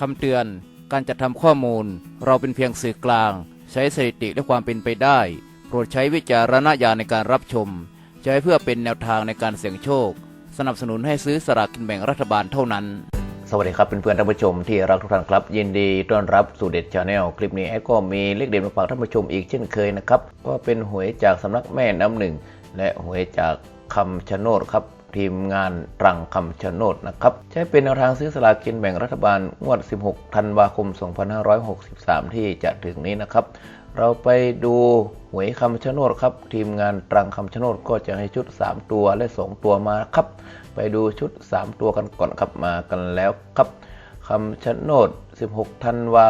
คำเตือน การจัดทำข้อมูล เราเป็นเพียงสื่อกลาง ใช้สถิติและความเป็นไปได้ โปรดใช้วิจารณญาณในการรับชม ใช้เพื่อเป็นแนวทางในการเสี่ยงโชค สนับสนุนให้ซื้อสลากกินแบ่งรัฐบาลเท่านั้น สวัสดีครับเพื่อนๆท่านผู้ชมที่รักทุกท่านครับ ยินดีต้อนรับสู่เด็ดชาแนลคลิปนี้แอดก็มีเลขเด็ดมาฝากท่านผู้ชมอีกเช่นเคยนะครับก็เป็นหวยจากสำนักแม่น้ำหนึ่งและหวยจากคำชะโนดครับ ทีมงานตรังคำชะโนดนะครับ ใช้เป็นแนวทางซื้อสลากกินแบ่งรัฐบาลงวด 16 ธันวาคม 2563 ที่จะถึงนี้นะครับ เราไปดูหวยคำชะโนดครับ ทีมงานตรังคำชะโนดก็จะให้ชุด 3 ตัวและ 2 ตัวมาครับ ไปดูชุด 3 ตัวกันก่อนครับมากันแล้วครับคำชะโนด 16 ธันวา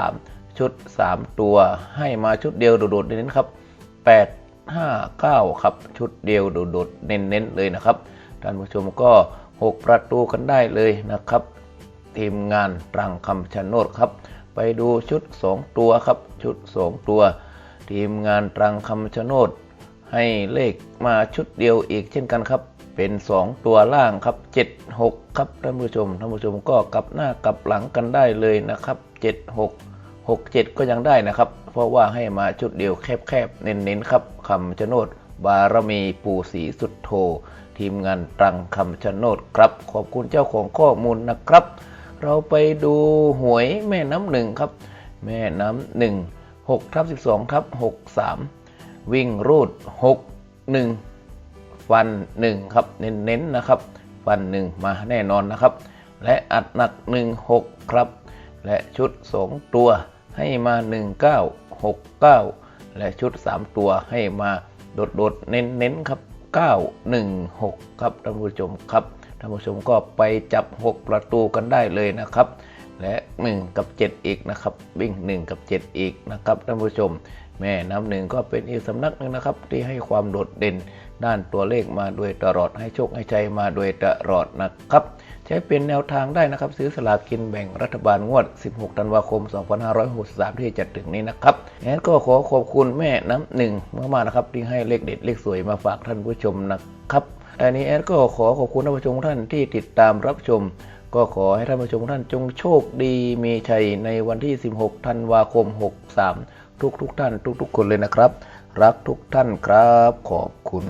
63 ชุด 3 ตัว ให้มาชุดเดียวโดดๆเน้นๆครับ 8 5 9 ครับ ชุดเดียวโดดๆเน้นๆเลยนะครับ ท่านผู้ชมก็ 6 ประตูกันได้เลยนะครับ ทีมงานตรังคำชะโนดครับ ไปดูชุด 2 ตัวครับ ชุด 2 ตัว ทีมงานตรังคำชะโนดให้เลขมาชุดเดียวอีกเช่นกันครับ เป็น 2 ตัวล่างครับ 7 6 ครับท่านผู้ชมท่านผู้ชมก็กลับหน้ากลับหลังกันได้เลยนะครับ 7 6 6 7 ก็ยังได้นะครับ เพราะว่าให้มาชุดเดียวแคบๆ เน้นๆ ครับคำชะโนด บารมีปูสีสุดโท ทีมงานตรังคำชะโนดครับ ขอบคุณเจ้าของข้อมูลนะครับ เราไปดูหวยแม่น้ำหนึ่งครับ แม่น้ำหนึ่งหกทับสิบสองทับหกสามวิ่งรูดหกหนึ่งฟันหนึ่งครับเน้นๆนะครับ ฟันหนึ่งมาแน่นอนนะครับ และอัดหนักหนึ่งหกครับ และชุดสองตัวให้มาหนึ่งเก้าหกเก้าและชุดสามตัวให้มา โดดๆเน้นๆครับ 916 ครับท่านผู้ชมครับท่านผู้ชมก็ไปจับ 6 ประตูกันได้เลยนะครับ และ 1 กับ 7 อีกนะครับวิ่ง 1 กับ 7 อีกนะครับท่านผู้ชม แม่น้ำหนึ่งก็เป็นอีกสำนักหนึ่งนะครับ ที่ให้ความโดดเด่นด้านตัวเลขมาโดยตลอดให้โชคให้ใจมาโดยตลอดนะครับ ใช้เป็นแนวทางได้นะครับ ซื้อสลากกินแบ่งรัฐบาลงวด 16 ธันวาคม 2563 ที่จะถึงนี้นะครับงั้นก็ขอขอบคุณแม่น้ำหนึ่งมากๆนะครับ ที่ให้เลขเด็ดเลขสวยมาฝากท่านผู้ชมนะครับอันนี้แอดก็ขอขอบคุณท่านผู้ชมท่านที่ติดตามรับชม ก็ขอให้ท่านผู้ชมท่านจงโชคดีมีชัยในวันที่ 16 ธันวาคม 63 ทุกทุกๆท่านทุกๆคนเลยนะครับ รักทุกท่านครับ ขอบคุณ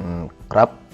ครับ